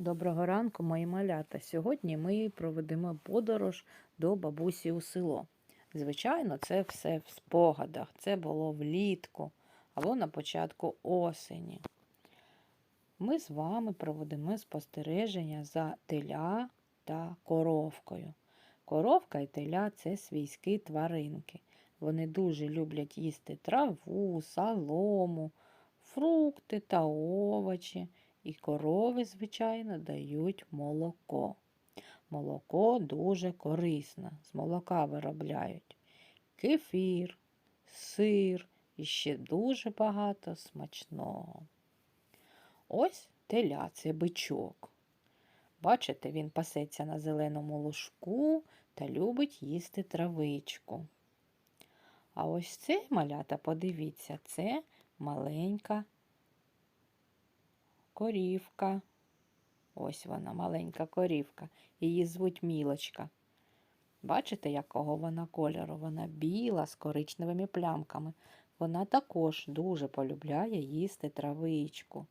Доброго ранку, мої малята. Сьогодні ми проведемо подорож до бабусі у село. Звичайно, це все в спогадах. Це було влітку або на початку осені. Ми з вами проведемо спостереження за теля та коровкою. Коровка і теля це свійські тваринки. Вони дуже люблять їсти траву, солому, фрукти та овочі. І корови, звичайно, дають молоко. Молоко дуже корисне, з молока виробляють кефір, сир і ще дуже багато смачного. Ось теля це бичок. Бачите, він пасеться на зеленому лужку та любить їсти травичку. А ось це малята, подивіться, це маленька корівка. Ось вона, маленька корівка. Її звуть Мілочка. Бачите, якого вона кольору? Вона біла з коричневими плямками. Вона також дуже полюбляє їсти травичку.